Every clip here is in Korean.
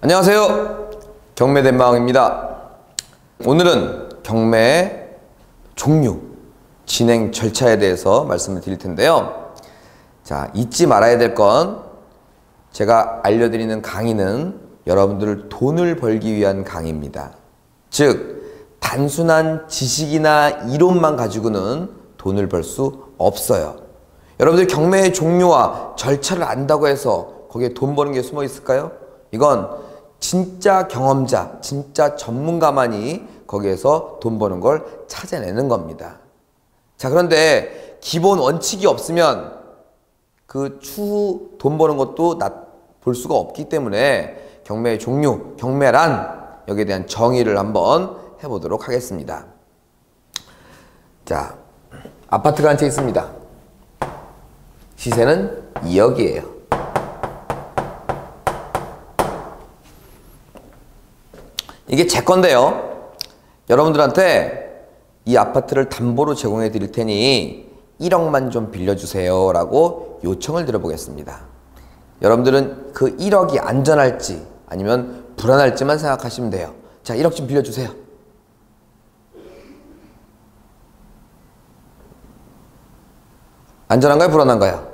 안녕하세요. 경매대마왕입니다. 오늘은 경매 종류, 진행 절차에 대해서 말씀을 드릴 텐데요. 자, 잊지 말아야 될 건 제가 알려드리는 강의는 여러분들 돈을 벌기 위한 강의입니다. 즉, 단순한 지식이나 이론만 가지고는 돈을 벌 수 없어요. 여러분들 경매의 종류와 절차를 안다고 해서 거기에 돈 버는 게 숨어 있을까요? 이건 진짜 경험자, 진짜 전문가만이 거기에서 돈 버는 걸 찾아내는 겁니다. 자, 그런데 기본 원칙이 없으면 그 추후 돈 버는 것도 볼 수가 없기 때문에 경매의 종류, 경매란 여기에 대한 정의를 한번 해보도록 하겠습니다. 자, 아파트가 한 채 있습니다. 시세는 2억이에요. 이게 제 건데요. 여러분들한테 이 아파트를 담보로 제공해 드릴 테니 1억만 좀 빌려주세요 라고 요청을 드려보겠습니다. 여러분들은 그 1억이 안전할지 아니면 불안할지만 생각하시면 돼요. 자, 1억 좀 빌려주세요. 안전한가요? 불안한가요?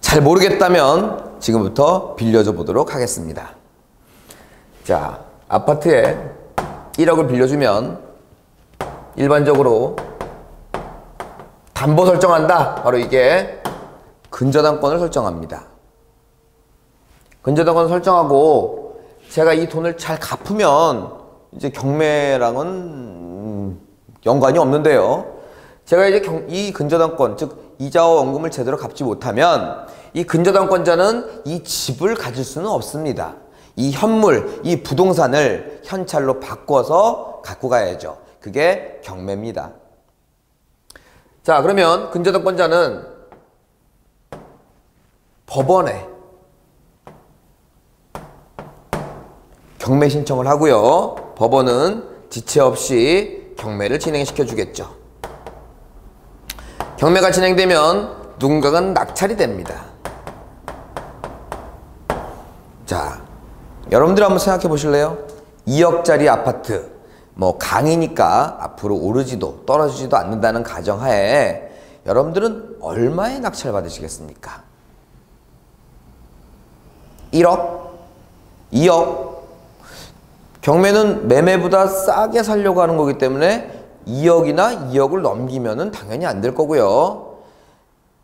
잘 모르겠다면 지금부터 빌려줘 보도록 하겠습니다. 자, 아파트에 1억을 빌려주면 일반적으로 담보 설정한다. 바로 이게 근저당권을 설정합니다. 근저당권 설정하고 제가 이 돈을 잘 갚으면 이제 경매랑은 연관이 없는데요. 제가 이제 경, 이 근저당권, 즉 이자와 원금을 제대로 갚지 못하면 이 근저당권자는 이 집을 가질 수는 없습니다. 이 현물, 이 부동산을 현찰로 바꿔서 갖고 가야죠. 그게 경매입니다. 자, 그러면 근저당권자는 법원에 경매 신청을 하고요. 법원은 지체 없이 경매를 진행시켜 주겠죠. 경매가 진행되면 누군가가 낙찰이 됩니다. 자, 여러분들 한번 생각해 보실래요? 2억짜리 아파트 뭐 강이니까 앞으로 오르지도 떨어지지도 않는다는 가정하에 여러분들은 얼마에 낙찰 받으시겠습니까? 1억? 2억? 경매는 매매보다 싸게 살려고 하는 거기 때문에 2억이나 2억을 넘기면은 당연히 안 될 거고요.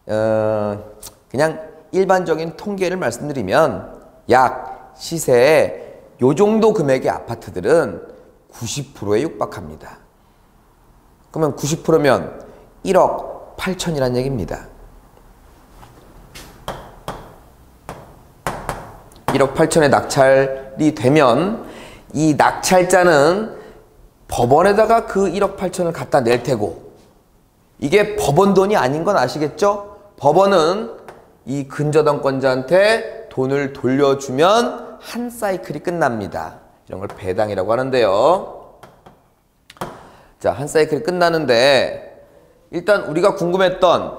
어, 그냥 일반적인 통계를 말씀드리면 약 시세에 요 정도 금액의 아파트들은 90%에 육박합니다. 그러면 90%면 1억 8천이란 얘기입니다. 1억 8천에 낙찰이 되면 이 낙찰자는 법원에다가 그 1억 8천을 갖다 낼 테고 이게 법원 돈이 아닌 건 아시겠죠? 법원은 이 근저당권자한테 돈을 돌려주면 한 사이클이 끝납니다. 이런 걸 배당이라고 하는데요. 자, 한 사이클이 끝나는데 일단 우리가 궁금했던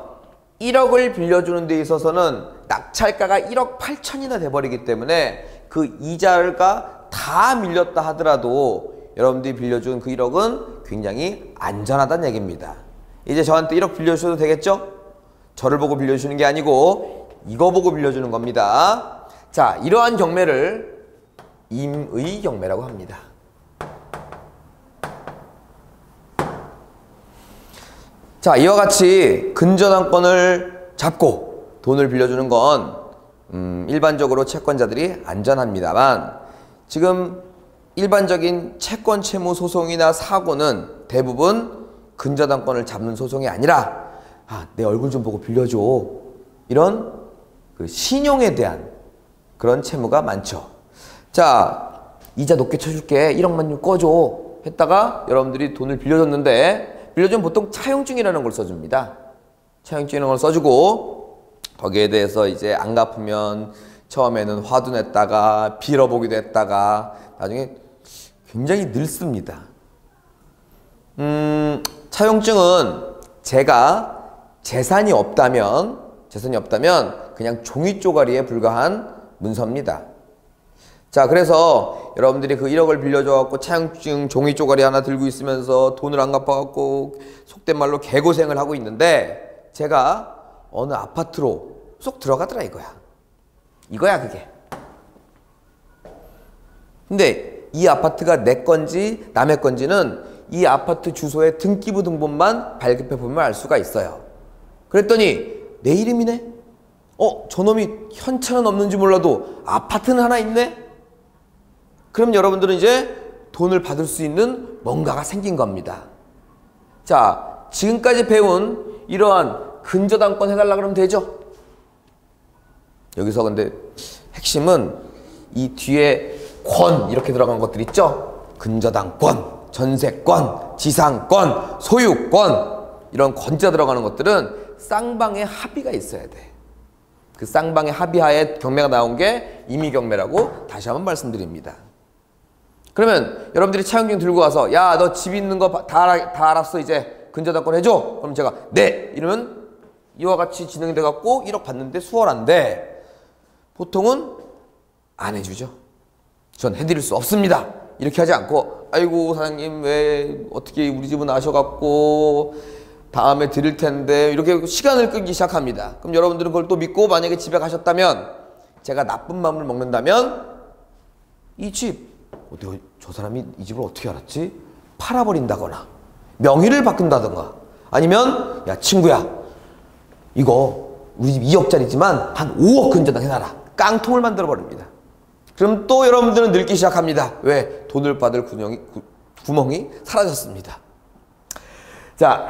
1억을 빌려주는 데 있어서는 낙찰가가 1억 8천이나 돼버리기 때문에 그 이자가 다 밀렸다 하더라도 여러분들이 빌려준 그 1억은 굉장히 안전하다는 얘기입니다. 이제 저한테 1억 빌려주셔도 되겠죠? 저를 보고 빌려주는 게 아니고 이거 보고 빌려주는 겁니다. 자, 이러한 경매를 임의 경매라고 합니다. 자, 이와 같이 근저당권을 잡고 돈을 빌려주는 건 음, 일반적으로 채권자들이 안전합니다만 지금 일반적인 채권 채무 소송이나 사고는 대부분 근저당권을 잡는 소송이 아니라 아, 내 얼굴 좀 보고 빌려줘 이런 그 신용에 대한 그런 채무가 많죠. 자, 이자 높게 쳐줄게. 1억만 좀 꺼줘. 했다가 여러분들이 돈을 빌려줬는데 빌려주면 보통 차용증이라는 걸 써줍니다. 차용증이라는 걸 써주고 거기에 대해서 이제 안 갚으면 처음에는 화도 냈다가 빌어보기도 했다가 나중에 굉장히 늘습니다. 음, 차용증은 제가 재산이 없다면 재산이 없다면 그냥 종이 쪼가리에 불과한 문서입니다. 자, 그래서 여러분들이 그 1억을 빌려줘갖고 차용증 종이 쪼가리 하나 들고 있으면서 돈을 안 갚아갖고 속된 말로 개고생을 하고 있는데 제가 어느 아파트로 쏙 들어가더라 이거야. 이거야 그게. 근데 이 아파트가 내 건지 남의 건지는 이 아파트 주소의 등기부 등본만 발급해 보면 알 수가 있어요. 그랬더니 내 이름이네? 어, 저놈이 현찰은 없는지 몰라도 아파트는 하나 있네? 그럼 여러분들은 이제 돈을 받을 수 있는 뭔가가 생긴 겁니다. 자, 지금까지 배운 이러한 근저당권 해달라 그러면 되죠? 여기서 근데 핵심은 이 뒤에 권 이렇게 들어간 것들 있죠? 근저당권, 전세권, 지상권, 소유권 이런 권자 들어가는 것들은 쌍방의 합의가 있어야 돼. 그 쌍방의 합의하에 경매가 나온 게 임의 경매라고 다시 한번 말씀드립니다. 그러면 여러분들이 차용증 들고 와서 야 너 집 있는 거 다 다 알았어 이제. 근저당권 해줘. 그럼 제가 네. 이러면 이와 같이 진행이 돼 갖고 1억 받는데 수월한데 보통은 안 해주죠. 전 해드릴 수 없습니다. 이렇게 하지 않고 아이고 사장님 왜 어떻게 우리 집은 아셔갖고 다음에 드릴 텐데 이렇게 시간을 끌기 시작합니다. 그럼 여러분들은 그걸 또 믿고 만약에 집에 가셨다면 제가 나쁜 마음을 먹는다면 이 집 어디 저 사람이 이 집을 어떻게 알았지? 팔아버린다거나 명의를 바꾼다든가 아니면 야 친구야 이거 우리 집 2억짜리지만 한 5억 근저당 해놔라. 깡통을 만들어 버립니다. 그럼 또 여러분들은 늙기 시작합니다. 왜? 돈을 받을 구멍이, 구, 구멍이 사라졌습니다. 자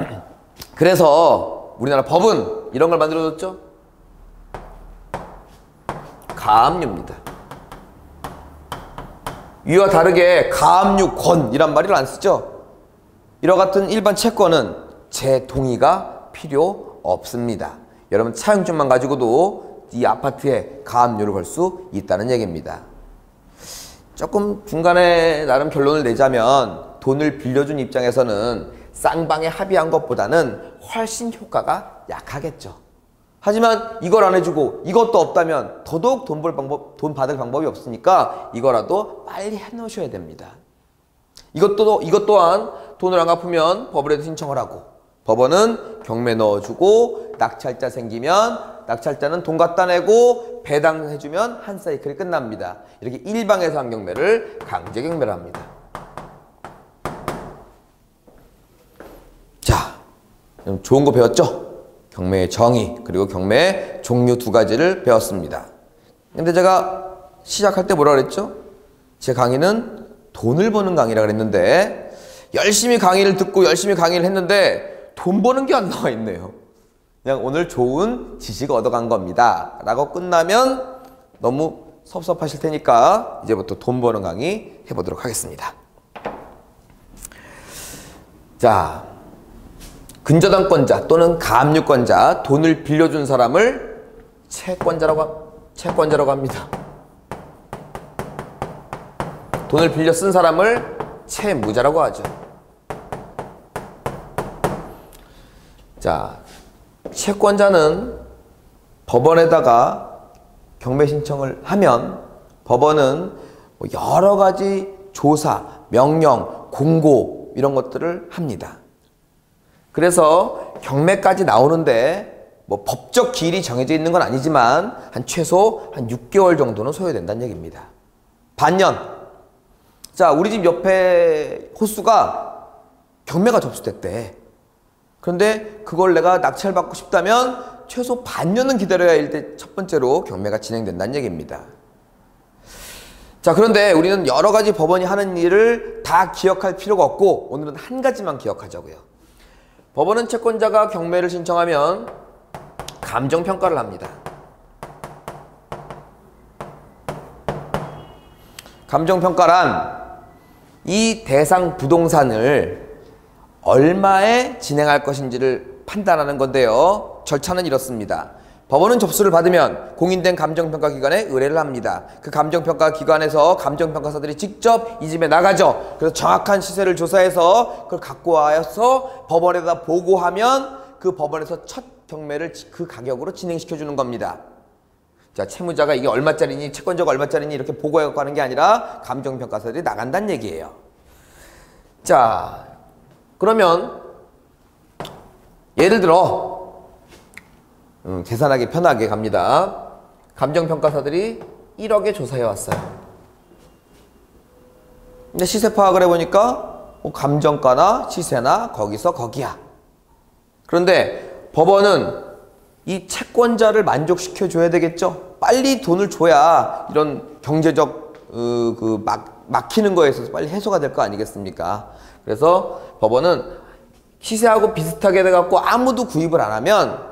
그래서 우리나라 법은 이런 걸 만들어줬죠 가압류입니다 위와 다르게 가압류권이란 말을 안 쓰죠. 이와 같은 일반 채권은 제 동의가 필요 없습니다. 여러분 차용증만 가지고도 이 아파트에 가압류를 걸 수 있다는 얘기입니다. 조금 중간에 나름 결론을 내자면 돈을 빌려준 입장에서는 쌍방에 합의한 것보다는 훨씬 효과가 약하겠죠. 하지만 이걸 안 해주고 이것도 없다면 더더욱 돈 벌 방법, 돈 받을 방법이 없으니까 이거라도 빨리 해놓으셔야 됩니다. 이것도, 이것 또한 돈을 안 갚으면 법원에도 신청을 하고 법원은 경매 넣어주고 낙찰자 생기면 낙찰자는 돈 갖다 내고 배당해주면 한 사이클이 끝납니다. 이렇게 일방에서 한 경매를 강제 경매를 합니다. 자, 좋은 거 배웠죠? 경매의 정의 그리고 경매의 종류 두 가지를 배웠습니다. 근데 제가 시작할 때 뭐라 그랬죠? 제 강의는 돈을 버는 강의라 그랬는데 열심히 강의를 듣고 열심히 강의를 했는데 돈 버는 게 안 나와 있네요. 그냥 오늘 좋은 지식 얻어간 겁니다. 라고 끝나면 너무 섭섭하실 테니까 이제부터 돈 버는 강의 해보도록 하겠습니다. 자, 근저당권자 또는 가압류권자 돈을 빌려준 사람을 채권자라고 채권자라고 합니다. 돈을 빌려 쓴 사람을 채무자라고 하죠. 자, 채권자는 법원에다가 경매 신청을 하면 법원은 뭐 여러 가지 조사, 명령, 공고 이런 것들을 합니다. 그래서 경매까지 나오는데 뭐 법적 기일이 정해져 있는 건 아니지만 한 최소 한 6개월 정도는 소요된다는 얘기입니다. 반년. 자, 우리 집 옆에 호수가 경매가 접수됐대. 그런데 그걸 내가 낙찰 받고 싶다면 최소 반년은 기다려야 일첫 번째로 경매가 진행된다는 얘기입니다. 자, 그런데 우리는 여러 가지 법원이 하는 일을 다 기억할 필요가 없고 오늘은 한 가지만 기억하자고요. 법원은 채권자가 경매를 신청하면 감정평가를 합니다. 감정평가란 이 대상 부동산을 얼마에 진행할 것인지를 판단하는 건데요. 절차는 이렇습니다. 법원은 접수를 받으면 공인된 감정평가 기관에 의뢰를 합니다. 그 감정평가 기관에서 감정평가사들이 직접 이 집에 나가죠. 그래서 정확한 시세를 조사해서 그걸 갖고 와서 법원에다 보고하면 그 법원에서 첫 경매를 그 가격으로 진행시켜 주는 겁니다. 자, 채무자가 이게 얼마짜리니, 채권자가 얼마짜리니 이렇게 보고해 갖고 하는 게 아니라 감정평가사들이 나간다는 얘기예요. 자, 그러면 예를 들어 음, 계산하기 편하게 갑니다. 감정평가사들이 1억에 조사해 왔어요. 근데 시세 파악을 해보니까 뭐 감정가나 시세나 거기서 거기야. 그런데 법원은 이 채권자를 만족시켜 줘야 되겠죠. 빨리 돈을 줘야 이런 경제적 어, 그 막, 막히는 거에 있어서 빨리 해소가 될 거 아니겠습니까? 그래서 법원은 시세하고 비슷하게 돼갖고 아무도 구입을 안 하면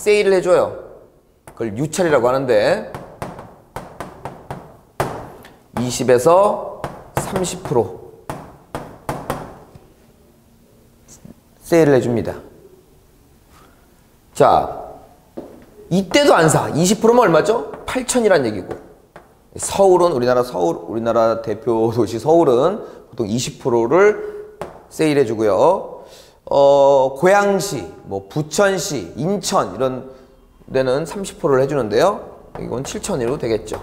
세일을 해줘요. 그걸 유찰이라고 하는데 20에서 30% 세일을 해줍니다. 자, 이때도 안 사. 20%면 얼마죠? 8천이란 얘기고. 서울은 우리나라 서울 우리나라 대표 도시 서울은 보통 20%를 세일해 주고요. 어, 고양시, 뭐 부천시, 인천 이런 데는 30%를 해 주는데요. 이건 7천으로 되겠죠.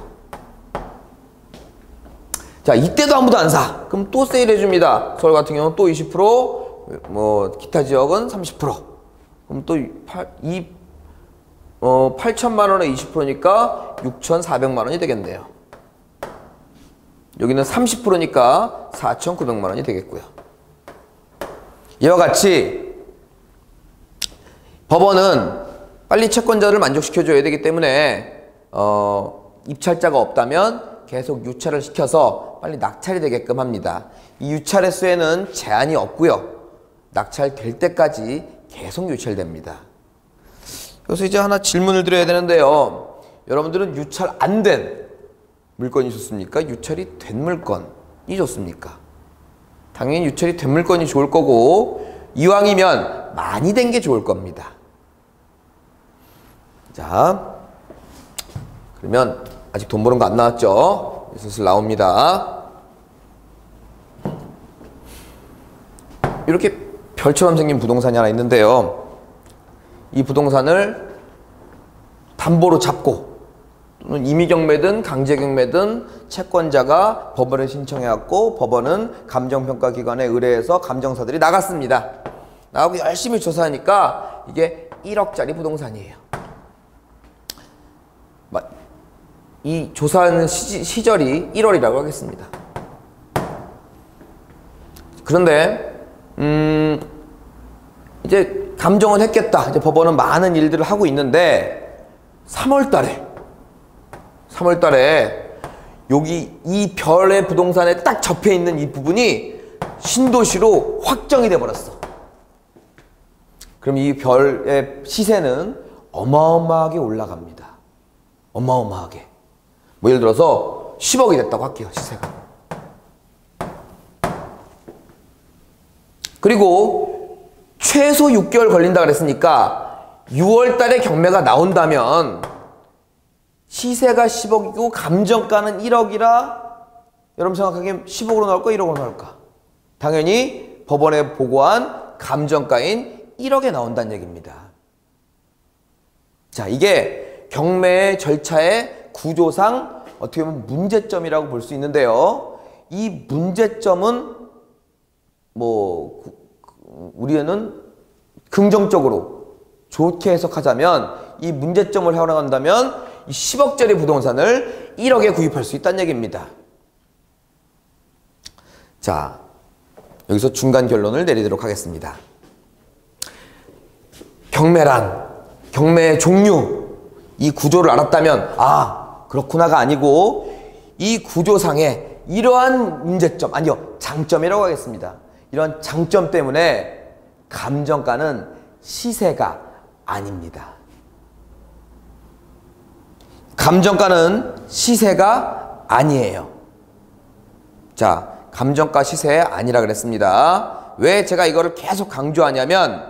자, 이때도 아무도 안 사. 그럼 또 세일해 줍니다. 서울 같은 경우는 또 20%, 뭐 기타 지역은 30%. 그럼 또 8, 2, 어, 8천만 원에 20%니까 6,400만 원이 되겠네요. 여기는 30%니까 4,900만 원이 되겠고요. 이와 같이 법원은 빨리 채권자를 만족시켜줘야 되기 때문에 어, 입찰자가 없다면 계속 유찰을 시켜서 빨리 낙찰이 되게끔 합니다. 이 유찰 횟수에는 제한이 없고요. 낙찰될 때까지 계속 유찰됩니다. 그래서 이제 하나 질문을 드려야 되는데요. 여러분들은 유찰 안 된 물건이 좋습니까? 유찰이 된 물건이 좋습니까? 당연히 유찰이 된 물건이 좋을 거고 이왕이면 많이 된 게 좋을 겁니다. 자, 그러면 아직 돈 버는 거 안 나왔죠? 슬슬 나옵니다. 이렇게 별처럼 생긴 부동산이 하나 있는데요. 이 부동산을 담보로 잡고 임의경매든 강제경매든 채권자가 법원에 신청해왔고 법원은 감정평가기관에 의뢰해서 감정사들이 나갔습니다. 나가고 열심히 조사하니까 이게 1억짜리 부동산이에요. 이 조사하는 시, 절이 1월이라고 하겠습니다. 그런데 음 이제 감정은 했겠다. 이제 법원은 많은 일들을 하고 있는데 3월 달에 3월 달에 여기 이 별의 부동산에 딱 접해 있는 이 부분이 신도시로 확정이 돼 버렸어. 그럼 이 별의 시세는 어마어마하게 올라갑니다. 어마어마하게. 뭐 예를 들어서 10억이 됐다고 할게요, 시세가. 그리고 최소 6개월 걸린다 그랬으니까 6월 달에 경매가 나온다면 시세가 10억이고 감정가는 1억이라 여러분 생각하기엔 10억으로 나올까 1억으로 나올까? 당연히 법원에 보고한 감정가인 1억에 나온다는 얘기입니다. 자, 이게 경매 절차의 구조상 어떻게 보면 문제점이라고 볼 수 있는데요. 이 문제점은 뭐 우리는 긍정적으로 좋게 해석하자면 이 문제점을 해나간다면 이 10억짜리 부동산을 1억에 구입할 수 있다는 얘기입니다. 자, 여기서 중간 결론을 내리도록 하겠습니다. 경매란 경매의 종류 이 구조를 알았다면 아 그렇구나가 아니고 이 구조상에 이러한 문제점 아니요 장점이라고 하겠습니다. 이런 장점 때문에 감정가는 시세가 아닙니다. 감정가는 시세가 아니에요. 자, 감정가 시세 아니라 그랬습니다. 왜 제가 이거를 계속 강조하냐면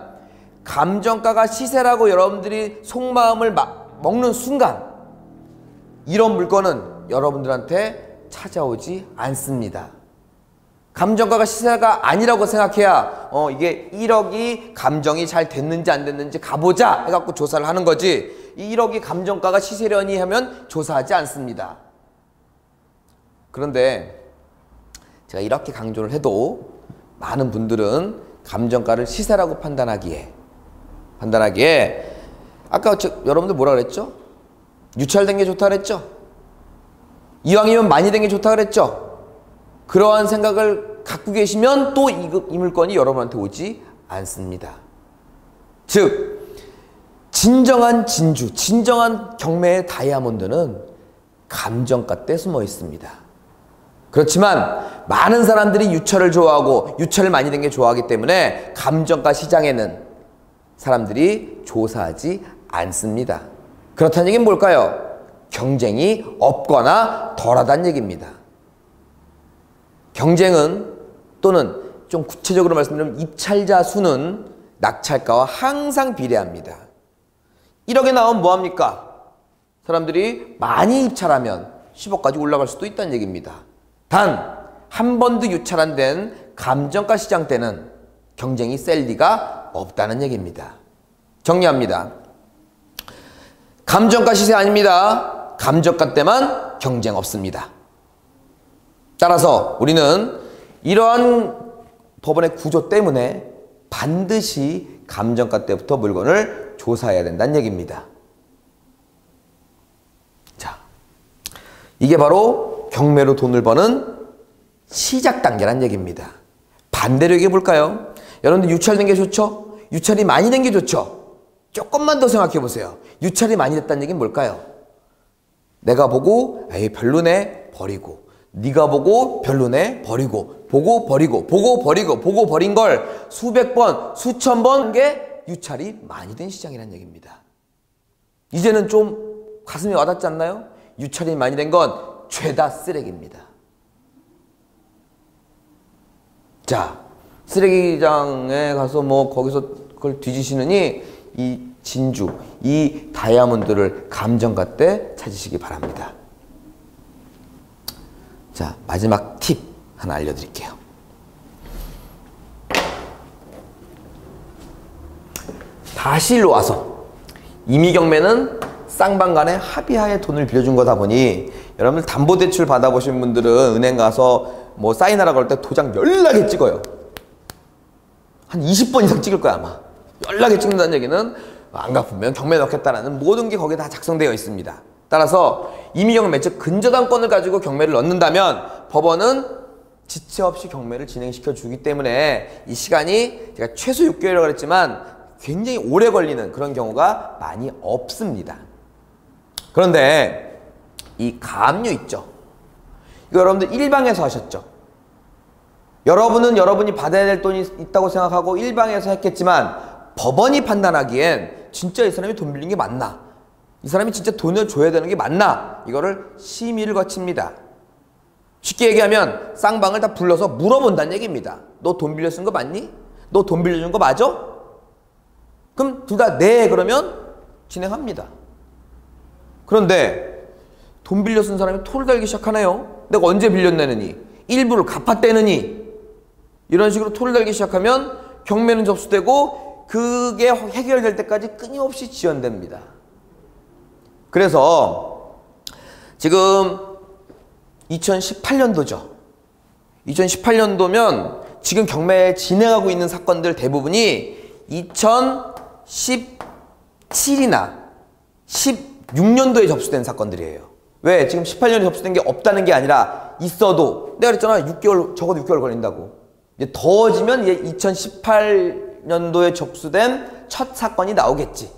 감정가가 시세라고 여러분들이 속마음을 먹는 순간 이런 물건은 여러분들한테 찾아오지 않습니다. 감정가가 시세가 아니라고 생각해야 어 이게 1억이 감정이 잘 됐는지 안 됐는지 가보자 해갖고 조사를 하는 거지 1억이 감정가가 시세려니 하면 조사하지 않습니다. 그런데 제가 이렇게 강조를 해도 많은 분들은 감정가를 시세라고 판단하기에 판단하기에 아까 저, 여러분들 뭐라 그랬죠? 유찰된 게 좋다 그랬죠? 이왕이면 많이 된 게 좋다 그랬죠? 그러한 생각을 갖고 계시면 또 이, 이 물건이 여러분한테 오지 않습니다. 즉 진정한 진주, 진정한 경매의 다이아몬드는 감정가 때 숨어 있습니다. 그렇지만 많은 사람들이 유철을 좋아하고 유철을 많이 된 게 좋아하기 때문에 감정가 시장에는 사람들이 조사하지 않습니다. 그렇다는 얘기는 뭘까요? 경쟁이 없거나 덜하다는 얘기입니다. 경쟁은 또는 좀 구체적으로 말씀드리면 입찰자 수는 낙찰가와 항상 비례합니다. 1억에 나오면 뭐합니까? 사람들이 많이 입찰하면 10억까지 올라갈 수도 있다는 얘기입니다. 단, 한 번도 유찰 안 된 감정가 시장 때는 경쟁이 셀 리가 없다는 얘기입니다. 정리합니다. 감정가 시세 아닙니다. 감정가 때만 경쟁 없습니다. 따라서 우리는 이러한 법원의 구조 때문에 반드시 감정가 때부터 물건을 조사해야 된다는 얘기입니다. 자, 이게 바로 경매로 돈을 버는 시작 단계란 얘기입니다. 반대로 얘기해 볼까요? 여러분들 유찰된 게 좋죠? 유찰이 많이 된 게 좋죠? 조금만 더 생각해 보세요. 유찰이 많이 됐다는 얘기는 뭘까요? 내가 보고 에이 별로네 버리고 네가 보고 별로네 버리고 보고 버리고 보고 버리고 보고 버린 걸 수백 번 수천 번 게 유찰이 많이 된 시장이라는 얘기입니다. 이제는 좀 가슴이 와닿지 않나요? 유찰이 많이 된 건 죄다 쓰레기입니다. 자, 쓰레기장에 가서 뭐 거기서 그걸 뒤지시느니 이 진주, 이 다이아몬드를 감정가 때 찾으시기 바랍니다. 자, 마지막 팁 하나 알려드릴게요. 일로 와서 이미경매는 쌍방간에 합의하에 돈을 빌려준 거다 보니 여러분들 담보대출 받아보신 분들은 은행 가서 뭐 사인하라고 할때 도장 연락에 찍어요. 한 20번 이상 찍을 거야 아마. 연락에 찍는다는 얘기는 안 갚으면 경매 넣겠다라는 모든 게 거기에 다 작성되어 있습니다. 따라서 이미경매 매체 근저당권을 가지고 경매를 넣는다면 법원은 지체 없이 경매를 진행시켜 주기 때문에 이 시간이 제가 최소 6개월이라고 그랬지만 굉장히 오래 걸리는 그런 경우가 많이 없습니다. 그런데 이 가압류 있죠. 이거 여러분들 일방에서 하셨죠. 여러분은 여러분이 받아야 될 돈이 있다고 생각하고 일방에서 했겠지만 법원이 판단하기엔 진짜 이 사람이 돈 빌린 게 맞나? 이 사람이 진짜 돈을 줘야 되는 게 맞나? 이거를 심의를 거칩니다. 쉽게 얘기하면 쌍방을 다 불러서 물어본다는 얘기입니다. 너 돈 빌려 쓴 거 맞니? 너 돈 빌려준 거 맞아? 그럼 둘 다 네 그러면 진행합니다. 그런데 돈 빌려 쓴 사람이 토를 달기 시작하네요. 내가 언제 빌렸내느니 일부를 갚았대느니 이런 식으로 토를 달기 시작하면 경매는 접수되고 그게 해결될 때까지 끊임없이 지연됩니다. 그래서 지금 2018년도죠. 2018년도면 지금 경매 진행하고 있는 사건들 대부분이 2017이나 16년도에 접수된 사건들이에요. 왜? 지금 18년에 접수된 게 없다는 게 아니라 있어도 내가 그랬잖아. 6개월 적어도 6개월 걸린다고. 이제 더워지면 이제 2018년도에 접수된 첫 사건이 나오겠지.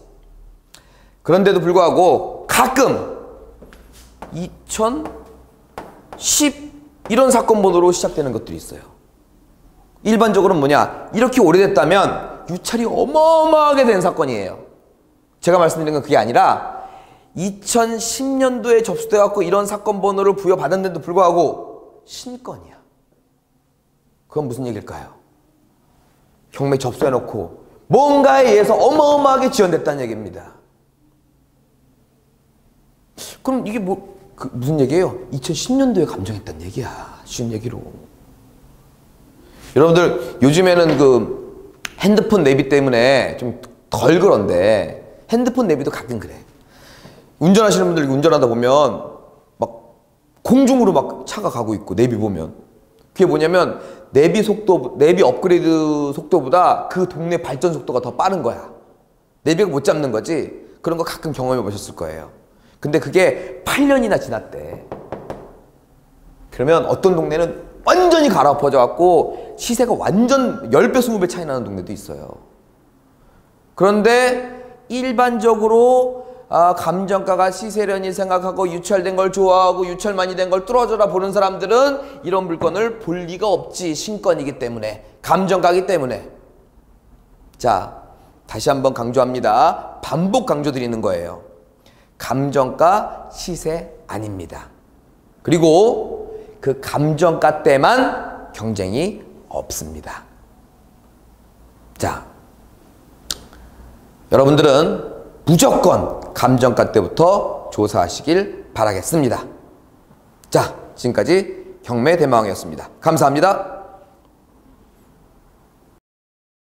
그런데도 불구하고 가끔 2010 이런 사건 번호로 시작되는 것들이 있어요. 일반적으로는 뭐냐? 이렇게 오래됐다면 유찰이 어마어마하게 된 사건이에요. 제가 말씀드린 건 그게 아니라 2010년도에 접수돼 갖고 이런 사건 번호를 부여받았는데도 불구하고 신건이야. 그건 무슨 얘기일까요? 경매 접수해 놓고 뭔가에 의해서 어마어마하게 지연됐다는 얘기입니다. 그럼 이게 뭐, 그 무슨 얘기예요? 2010년도에 감정했다는 얘기야. 쉬운 얘기로. 여러분들, 요즘에는 그 핸드폰 내비 때문에 좀 덜 그런데 핸드폰 내비도 가끔 그래. 운전하시는 분들 운전하다 보면 막 공중으로 막 차가 가고 있고 내비 보면 그게 뭐냐면 내비 속도 내비 업그레이드 속도보다 그 동네 발전 속도가 더 빠른 거야. 내비가 못 잡는 거지. 그런 거 가끔 경험해 보셨을 거예요. 근데 그게 8년이나 지났대. 그러면 어떤 동네는 완전히 갈아엎어져 갖고 시세가 완전 10배, 20배 차이 나는 동네도 있어요. 그런데 일반적으로 아, 감정가가 시세련이 생각하고 유찰된 걸 좋아하고 유찰 많이 된 걸 뚫어져라 보는 사람들은 이런 물건을 볼 리가 없지. 신권이기 때문에 감정가기 때문에. 자 다시 한번 강조합니다. 반복 강조 드리는 거예요. 감정가 시세 아닙니다. 그리고 그 감정가 때만 경쟁이 없습니다 자 여러분들은 무조건 감정가 때부터 조사하시길 바라겠습니다. 자, 지금까지 경매 대망이었습니다. 감사합니다.